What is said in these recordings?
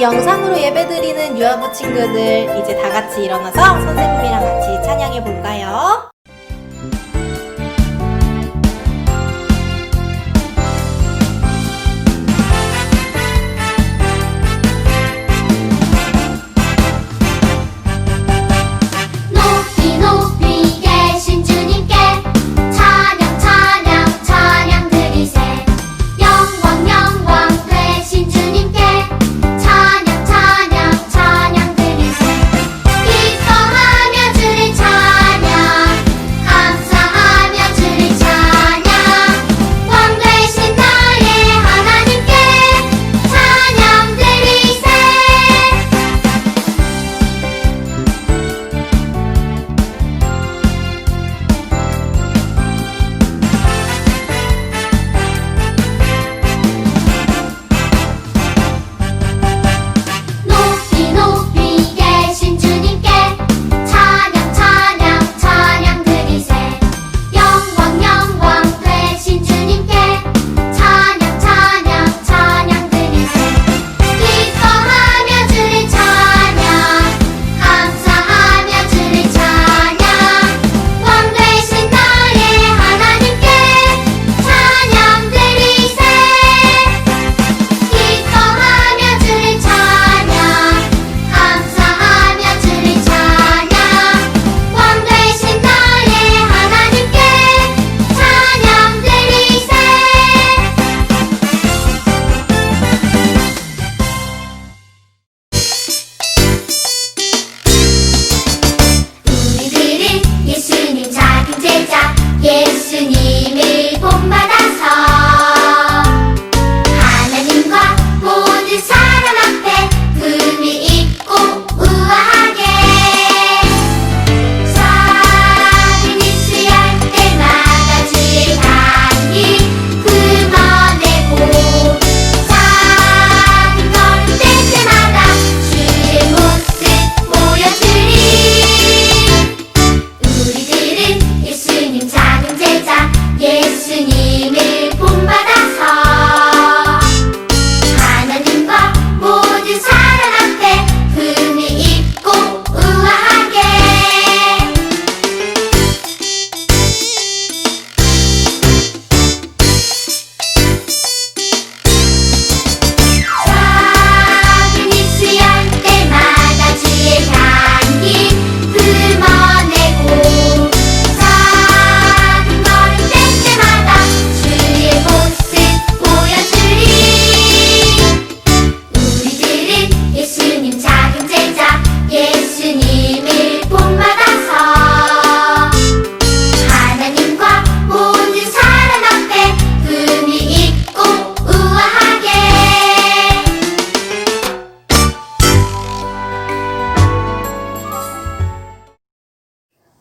영상으로 예배드리는 유아부 친구들 이제 다 같이 일어나서 선생님이랑 같이 찬양해 볼까요?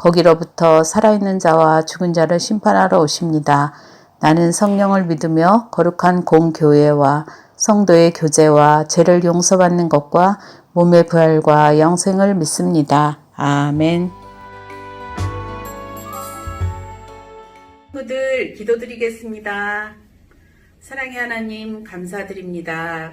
거기로부터 살아있는 자와 죽은 자를 심판하러 오십니다. 나는 성령을 믿으며 거룩한 공교회와 성도의 교제와 죄를 용서받는 것과 몸의 부활과 영생을 믿습니다. 아멘. 친구들 기도드리겠습니다. 사랑의 하나님 감사드립니다.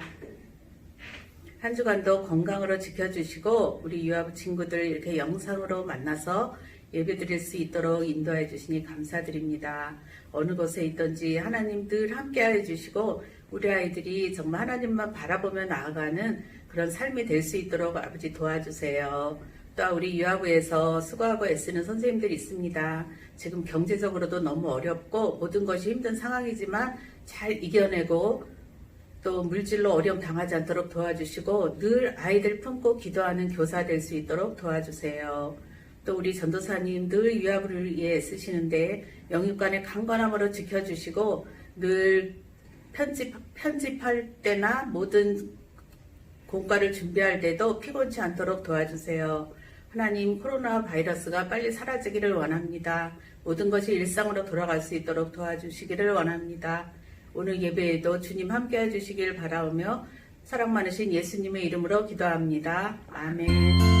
한 주간도 건강으로 지켜주시고 우리 유아부 친구들 이렇게 영상으로 만나서 예배드릴 수 있도록 인도해 주시니 감사드립니다. 어느 곳에 있든지 하나님 늘 함께해 주시고 우리 아이들이 정말 하나님만 바라보며 나아가는 그런 삶이 될 수 있도록 아버지 도와주세요. 또 우리 유아부에서 수고하고 애쓰는 선생님들이 있습니다. 지금 경제적으로도 너무 어렵고 모든 것이 힘든 상황이지만 잘 이겨내고 또 물질로 어려움 당하지 않도록 도와주시고 늘 아이들 품고 기도하는 교사 될 수 있도록 도와주세요. 또 우리 전도사님 늘 유아부를 위해 쓰시는데 영육간의 강건함으로 지켜주시고 늘 편집 편집할 때나 모든 공과를 준비할 때도 피곤치 않도록 도와주세요. 하나님 코로나 바이러스가 빨리 사라지기를 원합니다. 모든 것이 일상으로 돌아갈 수 있도록 도와주시기를 원합니다. 오늘 예배에도 주님 함께 해주시길 바라오며 사랑 많으신 예수님의 이름으로 기도합니다. 아멘.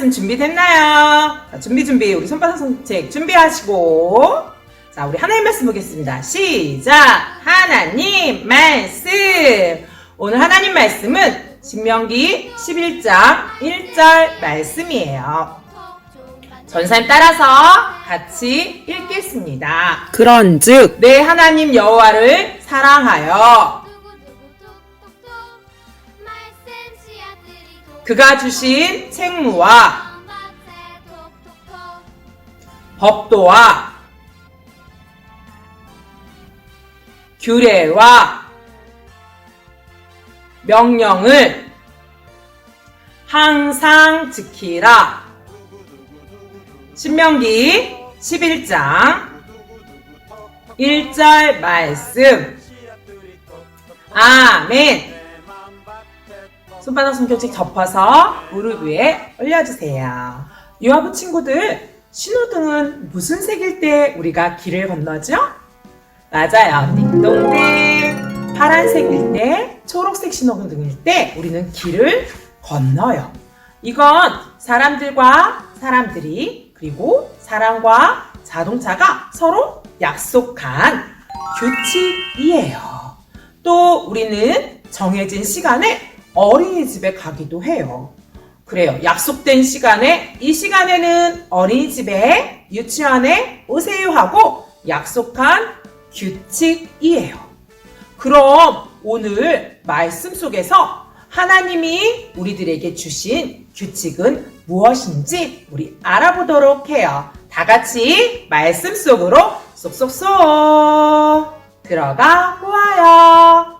말씀 준비됐나요? 자, 준비 준비 우리 손바닥 손책 준비하시고 자 우리 하나님 말씀 보겠습니다. 시작 하나님 말씀 오늘 하나님 말씀은 신명기 11장 1절 말씀이에요. 전사님 따라서 같이 읽겠습니다. 그런즉 내 하나님 여호와를 사랑하여 그가 주신 책무와 법도와 규례와 명령을 항상 지키라. 신명기 11장 1절 말씀. 아멘. 손바닥 손뼉책 접어서 무릎 위에 올려주세요. 유아부 친구들, 신호등은 무슨 색일 때 우리가 길을 건너죠? 맞아요. 띵동댕. 파란색일 때, 초록색 신호등일 때 우리는 길을 건너요. 이건 사람들과 사람들이 그리고 사람과 자동차가 서로 약속한 규칙이에요. 또 우리는 정해진 시간에 어린이집에 가기도 해요. 그래요. 약속된 시간에 이 시간에는 어린이집에 유치원에 오세요 하고 약속한 규칙이에요. 그럼 오늘 말씀 속에서 하나님이 우리들에게 주신 규칙은 무엇인지 우리 알아보도록 해요. 다 같이 말씀 속으로 쏙쏙쏙 들어가 보아요.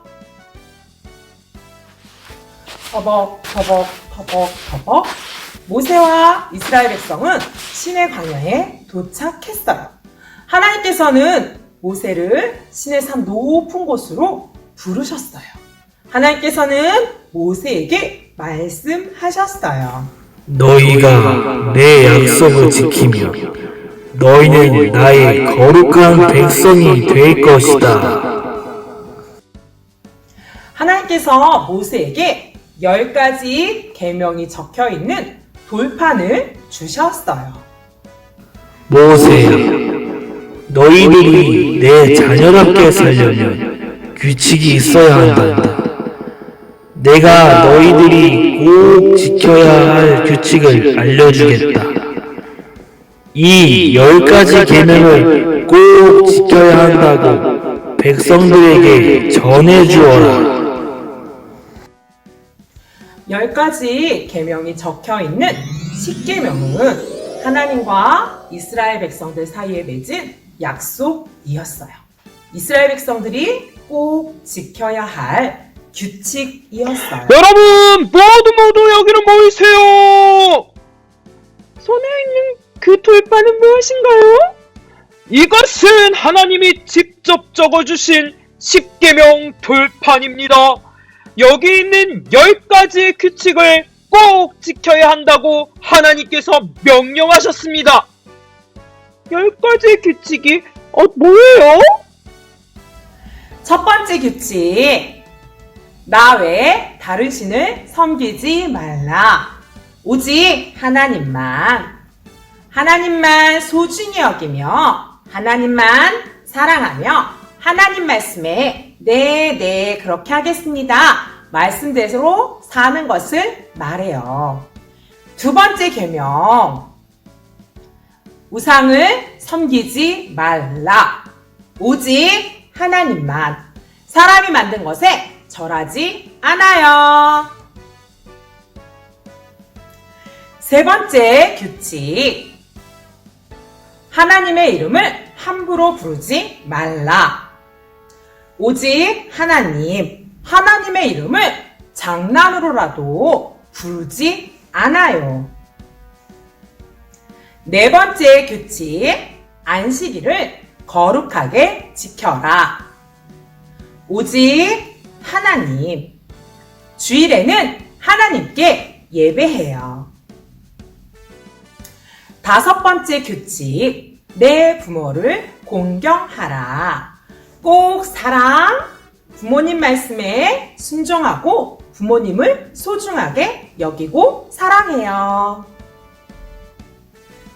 터벅 터벅 터벅 터벅 모세와 이스라엘 백성은 신의 광야에 도착했어요. 하나님께서는 모세를 신의 산 높은 곳으로 부르셨어요. 하나님께서는 모세에게 말씀하셨어요. 너희가 내 약속을 지키며 너희는 나의 거룩한 백성이 될 것이다. 하나님께서 모세에게 열 가지 계명이 적혀 있는 돌판을 주셨어요. 모세야, 너희들이 내 자녀답게 살려면 규칙이 있어야 한다. 내가 너희들이 꼭 지켜야 할 규칙을 알려주겠다. 이 열 가지 계명을 꼭 지켜야 한다고 백성들에게 전해 주어라. 열 가지 계명이 적혀 있는 십계명은 하나님과 이스라엘 백성들 사이에 맺은 약속이었어요. 이스라엘 백성들이 꼭 지켜야 할 규칙이었어요. 여러분 모두 모두 여기로 모이세요. 손에 있는 그 돌판은 무엇인가요? 이것은 하나님이 직접 적어주신 십계명 돌판입니다. 여기 있는 열 가지의 규칙을 꼭 지켜야 한다고 하나님께서 명령하셨습니다. 열 가지의 규칙이 어 뭐예요? 첫 번째 규칙. 나 외에 다른 신을 섬기지 말라. 오직 하나님만. 하나님만 소중히 여기며 하나님만 사랑하며 하나님 말씀에 네, 네, 그렇게 하겠습니다. 말씀대로 사는 것을 말해요. 두 번째 계명. 우상을 섬기지 말라. 오직 하나님만. 사람이 만든 것에 절하지 않아요. 세 번째 규칙. 하나님의 이름을 함부로 부르지 말라. 오직 하나님, 하나님의 이름을 장난으로라도 부르지 않아요. 네 번째 규칙. 안식일을 거룩하게 지켜라. 오직 하나님. 주일에는 하나님께 예배해요. 다섯 번째 규칙. 내 부모를 공경하라. 꼭 사랑, 부모님 말씀에 순종하고 부모님을 소중하게 여기고 사랑해요.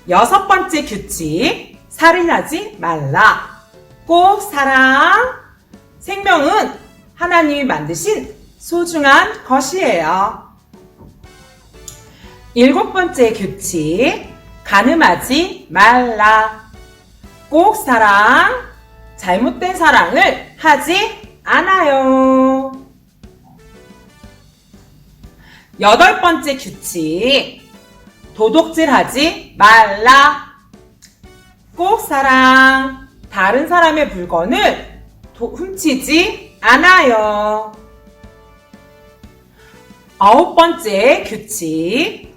여섯 번째 규칙. 살인하지 말라. 꼭 사랑. 생명은 하나님이 만드신 소중한 것이에요. 일곱 번째 규칙. 가늠하지 말라. 꼭 사랑. 잘못된 사랑을 하지 않아요. 여덟 번째 규칙. 도둑질 하지 말라. 꼭 사랑. 다른 사람의 물건을 도- 훔치지 않아요. 아홉 번째 규칙.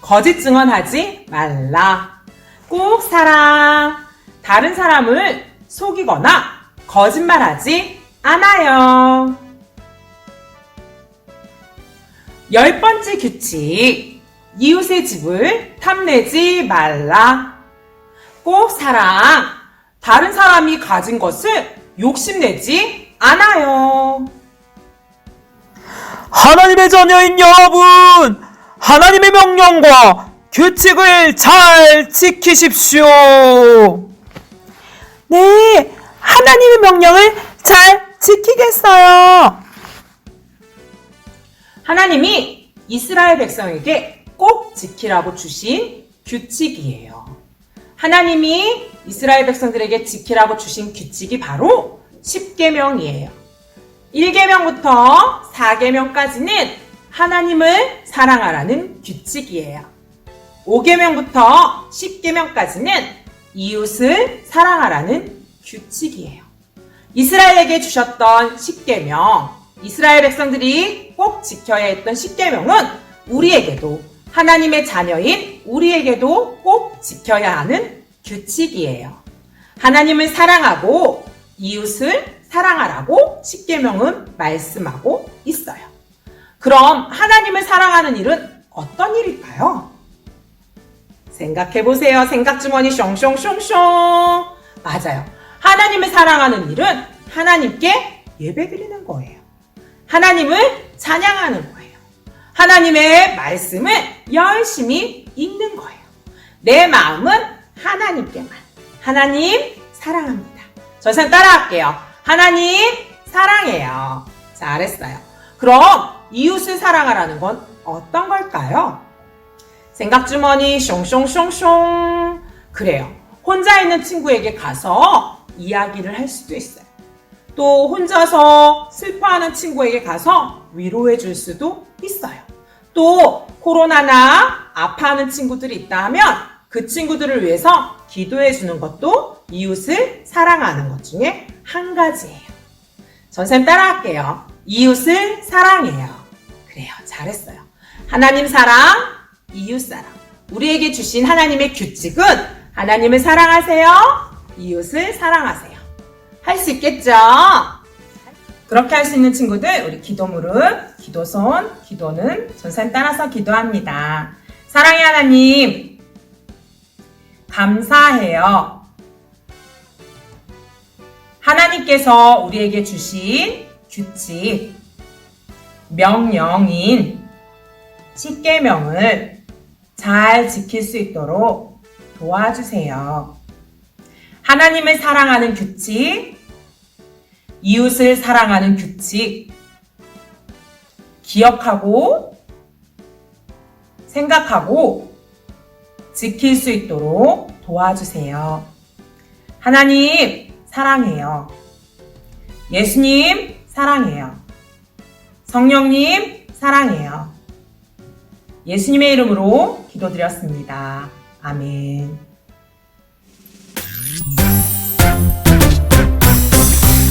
거짓 증언하지 말라. 꼭 사랑. 다른 사람을 속이거나 거짓말하지 않아요. 열 번째 규칙. 이웃의 집을 탐내지 말라. 꼭 사랑. 다른 사람이 가진 것을 욕심내지 않아요. 하나님의 자녀인 여러분, 하나님의 명령과 규칙을 잘 지키십시오. 네, 하나님의 명령을 잘 지키겠어요. 하나님이 이스라엘 백성에게 꼭 지키라고 주신 규칙이에요. 하나님이 이스라엘 백성들에게 지키라고 주신 규칙이 바로 10계명이에요. 1계명부터 4계명까지는 하나님을 사랑하라는 규칙이에요. 5계명부터 10계명까지는 이웃을 사랑하라는 규칙이에요. 이스라엘에게 주셨던 10계명, 이스라엘 백성들이 꼭 지켜야 했던 10계명은 우리에게도 하나님의 자녀인 우리에게도 꼭 지켜야 하는 규칙이에요. 하나님을 사랑하고 이웃을 사랑하라고 10계명은 말씀하고 있어요. 그럼 하나님을 사랑하는 일은 어떤 일일까요? 생각해 보세요. 생각 주머니 숑숑숑숑. 맞아요. 하나님을 사랑하는 일은 하나님께 예배 드리는 거예요. 하나님을 찬양하는 거예요. 하나님의 말씀을 열심히 읽는 거예요. 내 마음은 하나님께만. 하나님 사랑합니다. 저 선생 따라할게요. 하나님 사랑해요. 잘했어요. 그럼 이웃을 사랑하라는 건 어떤 걸까요? 생각주머니 숑숑숑숑. 그래요. 혼자 있는 친구에게 가서 이야기를 할 수도 있어요. 또 혼자서 슬퍼하는 친구에게 가서 위로해 줄 수도 있어요. 또 코로나나 아파하는 친구들이 있다 하면 그 친구들을 위해서 기도해 주는 것도 이웃을 사랑하는 것 중에 한 가지예요. 전쌤 따라할게요. 이웃을 사랑해요. 그래요. 잘했어요. 하나님 사랑, 이웃 사랑. 우리에게 주신 하나님의 규칙은 하나님을 사랑하세요. 이웃을 사랑하세요. 할 수 있겠죠? 그렇게 할 수 있는 친구들, 우리 기도 무릎, 기도 손, 기도는 전산 따라서 기도합니다. 사랑의 하나님, 감사해요. 하나님께서 우리에게 주신 규칙, 명령인 십계명을 잘 지킬 수 있도록 도와주세요. 하나님을 사랑하는 규칙, 이웃을 사랑하는 규칙, 기억하고 생각하고 지킬 수 있도록 도와주세요. 하나님, 사랑해요. 예수님, 사랑해요. 성령님, 사랑해요. 예수님의 이름으로 기도드렸습니다. 아멘.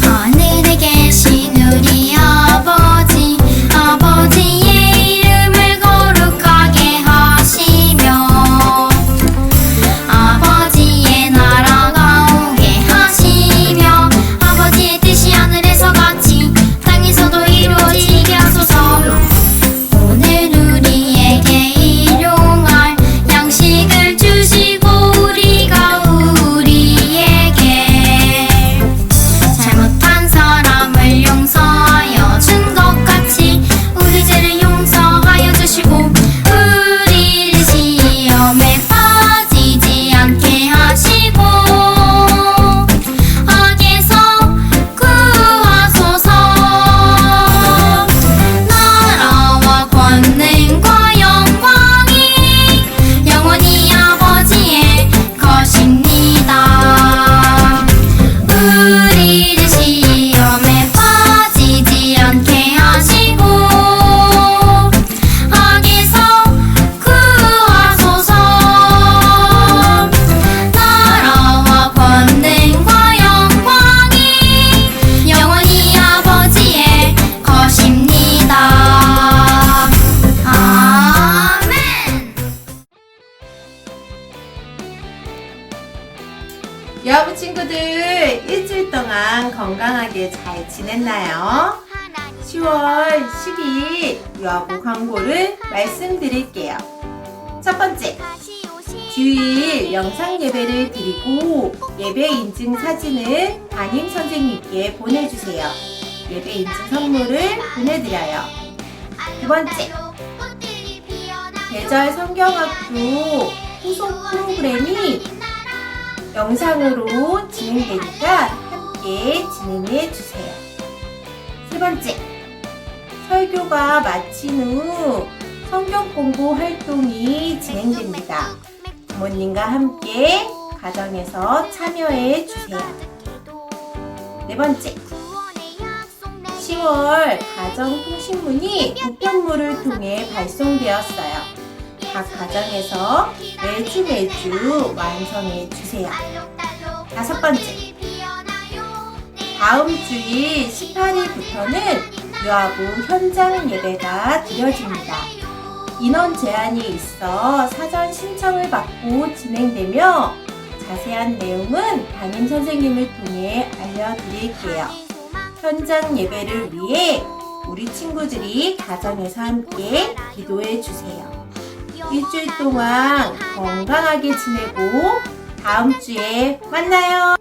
하늘에 계신 우리 아버지 아버지 잘 지냈나요? 10월 12일 유아부 광고를 말씀드릴게요. 첫 번째, 주일 영상 예배를 드리고 예배 인증 사진을 담임 선생님께 보내주세요. 예배 인증 선물을 보내드려요. 두 번째, 계절 성경학교 후속 프로그램이 영상으로 진행되니까 함께 진행해 주세요. 세 번째, 설교가 마친 후 성경 공부 활동이 진행됩니다. 부모님과 함께 가정에서 참여해 주세요. 네 번째, 10월 가정통신문이 우편물을 통해 발송되었어요. 각 가정에서 매주 매주 완성해 주세요. 다섯 번째, 다음 주일 18일부터는 유아부 현장 예배가 드려집니다. 인원 제한이 있어 사전 신청을 받고 진행되며 자세한 내용은 담임 선생님을 통해 알려드릴게요. 현장 예배를 위해 우리 친구들이 가정에서 함께 기도해 주세요. 일주일 동안 건강하게 지내고 다음 주에 만나요.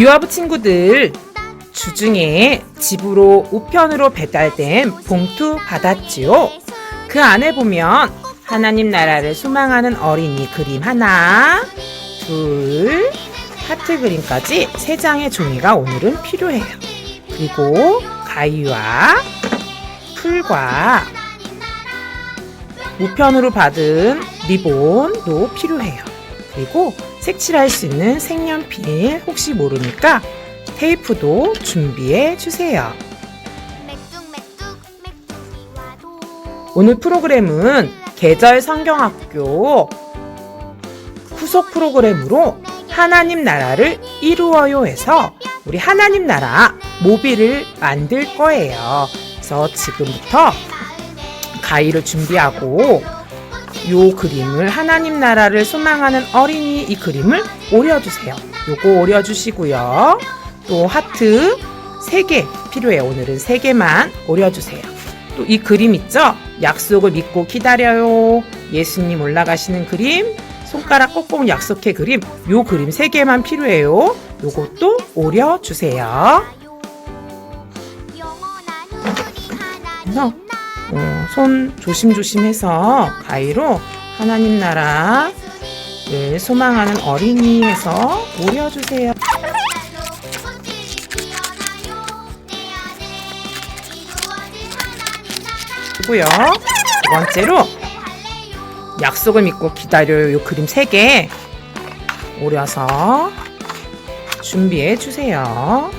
유아부 친구들 주중에 집으로 우편으로 배달된 봉투 받았지요? 그 안에 보면 하나님 나라를 소망하는 어린이 그림 하나, 둘, 하트 그림까지 세 장의 종이가 오늘은 필요해요. 그리고 가위와 풀과 우편으로 받은 리본도 필요해요. 그리고 색칠할 수 있는 색연필 혹시 모르니까 테이프도 준비해 주세요. 오늘 프로그램은 계절 성경학교 후속 프로그램으로 하나님 나라를 이루어요 해서 우리 하나님 나라 모빌을 만들 거예요. 그래서 지금부터 가위를 준비하고 요 그림을 하나님 나라를 소망하는 어린이 이 그림을 오려주세요. 요거 오려주시고요. 또 하트 3개 필요해요. 오늘은 3개만 오려주세요. 또 이 그림 있죠? 약속을 믿고 기다려요. 예수님 올라가시는 그림, 손가락 꼭꼭 약속해 그림, 요 그림 3개만 필요해요. 요것도 오려주세요. 그래서 어, 손 조심조심해서 가위로 하나님 나라 를 소망하는 어린이 해서 오려주세요. 그리고요. 두 번째로 약속을 믿고 기다려요. 요 그림 3개 오려서 준비해 주세요.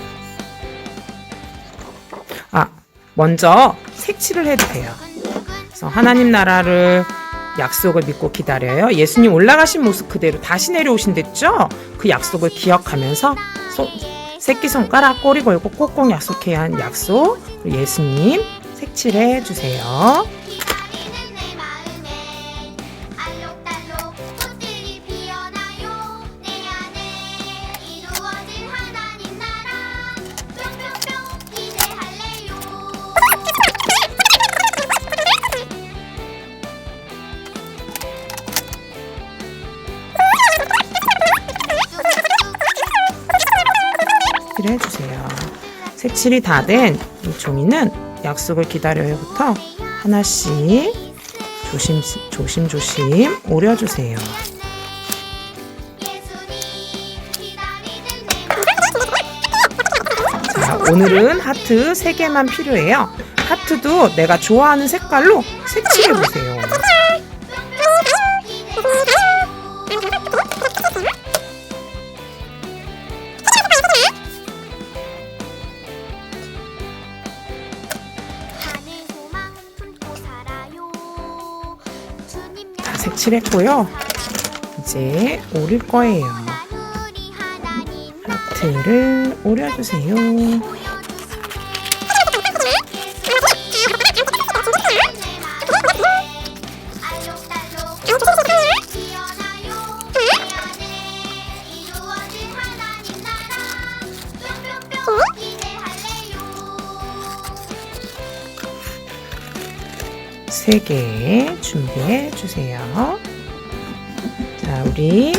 먼저 색칠을 해도 돼요. 그래서 하나님 나라를 약속을 믿고 기다려요. 예수님 올라가신 모습 그대로 다시 내려오신댔죠? 그 약속을 기억하면서 손, 새끼손가락 꼬리 걸고 꼭꼭 약속해야 한 약속. 예수님 색칠해 주세요. 색칠이 다 된 이 종이는 약속을 기다려요부터 하나씩 조심 조심 조심 오려주세요. 자, 오늘은 하트 3개만 필요해요. 하트도 내가 좋아하는 색깔로 색칠해 보세요. 칠했고요. 이제 오릴 거예요. 하트를 오려주세요. 3개 준비해 주세요. 자, 우리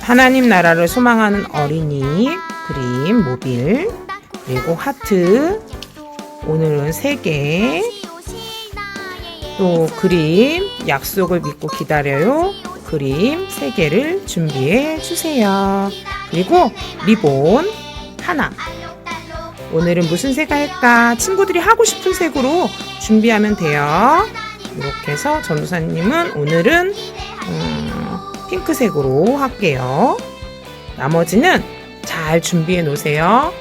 하나님 나라를 소망하는 어린이 그림 모빌 그리고 하트. 오늘은 3개. 또 그림 약속을 믿고 기다려요. 그림 3개를 준비해 주세요. 그리고 리본 하나. 오늘은 무슨 색 할까? 친구들이 하고 싶은 색으로 준비하면 돼요. 이렇게 해서 전도사님은 오늘은 음, 핑크색으로 할게요. 나머지는 잘 준비해 놓으세요.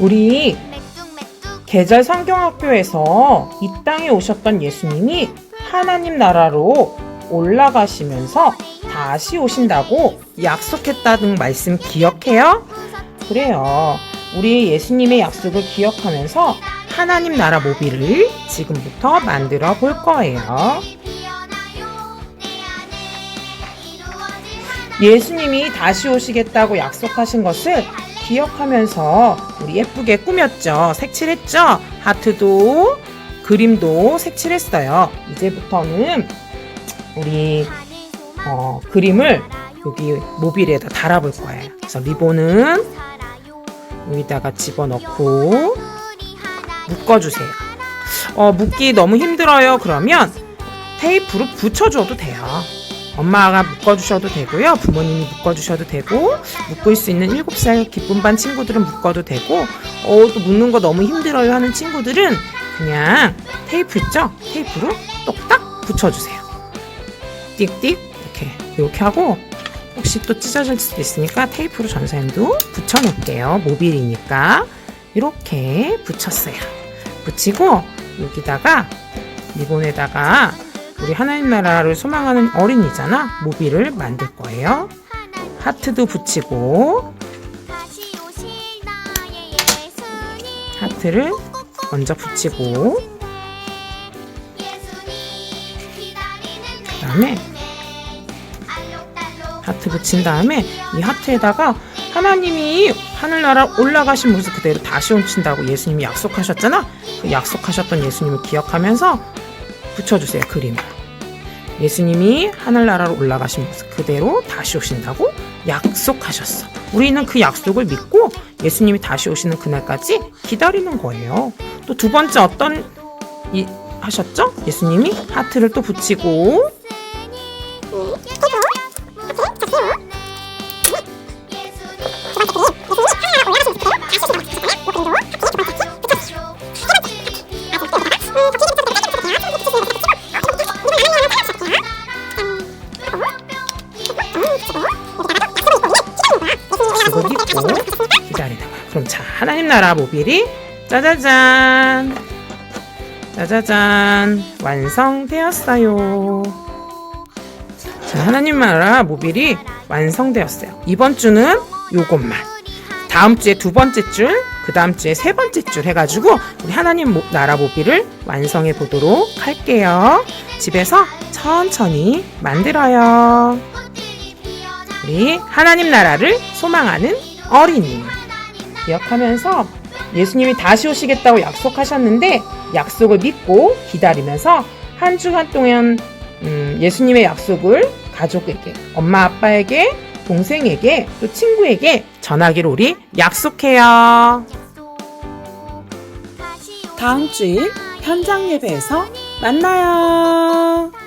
우리 계절 성경학교에서 이 땅에 오셨던 예수님이 하나님 나라로 올라가시면서 다시 오신다고 약속했다는 말씀 기억해요? 그래요. 우리 예수님의 약속을 기억하면서 하나님 나라 모비를 지금부터 만들어 볼 거예요. 예수님이 다시 오시겠다고 약속하신 것을 기억하면서 우리 예쁘게 꾸몄죠. 색칠했죠. 하트도 그림도 색칠했어요. 이제부터는 우리 어, 그림을 여기 모빌에다 달아볼 거예요. 그래서 리본은 여기다가 집어넣고 묶어주세요. 어, 묶기 너무 힘들어요. 그러면 테이프로 붙여줘도 돼요. 엄마가 묶어주셔도 되고요. 부모님이 묶어주셔도 되고, 묶을 수 있는 7살 기쁨 반 친구들은 묶어도 되고, 어, 또 묶는 거 너무 힘들어요 하는 친구들은 그냥 테이프 있죠? 테이프로 똑딱 붙여주세요. 띡띡, 이렇게, 이렇게 하고, 혹시 또 찢어질 수도 있으니까 테이프로 전사님도 붙여놓을게요. 모빌이니까. 이렇게 붙였어요. 붙이고, 여기다가, 리본에다가 우리 하나님 나라를 소망하는 어린이잖아. 모비를 만들 거예요. 하트도 붙이고 하트를 먼저 붙이고 그 다음에 알록달록 하트 붙인 다음에 이 하트에다가 하나님이 하늘나라 올라가신 모습 그대로 다시 오신다고 예수님이 약속하셨잖아. 그 약속하셨던 예수님을 기억하면서 붙여주세요 그림을. 예수님이 하늘나라로 올라가신 모습 그대로 다시 오신다고 약속하셨어. 우리는 그 약속을 믿고 예수님이 다시 오시는 그날까지 기다리는 거예요. 또 두 번째 어떤 이 하셨죠? 예수님이 하트를 또 붙이고 나라 모빌이 짜자잔, 짜자잔 완성되었어요. 자, 하나님 나라 모빌이 완성되었어요. 이번 주는 요것만. 다음 주에 두 번째 줄, 그 다음 주에 세 번째 줄 해가지고 우리 하나님 모- 나라 모빌을 완성해 보도록 할게요. 집에서 천천히 만들어요. 우리 하나님 나라를 소망하는 어린이. 기억하면서 예수님이 다시 오시겠다고 약속하셨는데 약속을 믿고 기다리면서 한 주간 동안 음, 예수님의 약속을 가족에게, 엄마 아빠에게, 동생에게, 또 친구에게 전하기로 우리 약속해요. 다음 주일 현장 예배에서 만나요.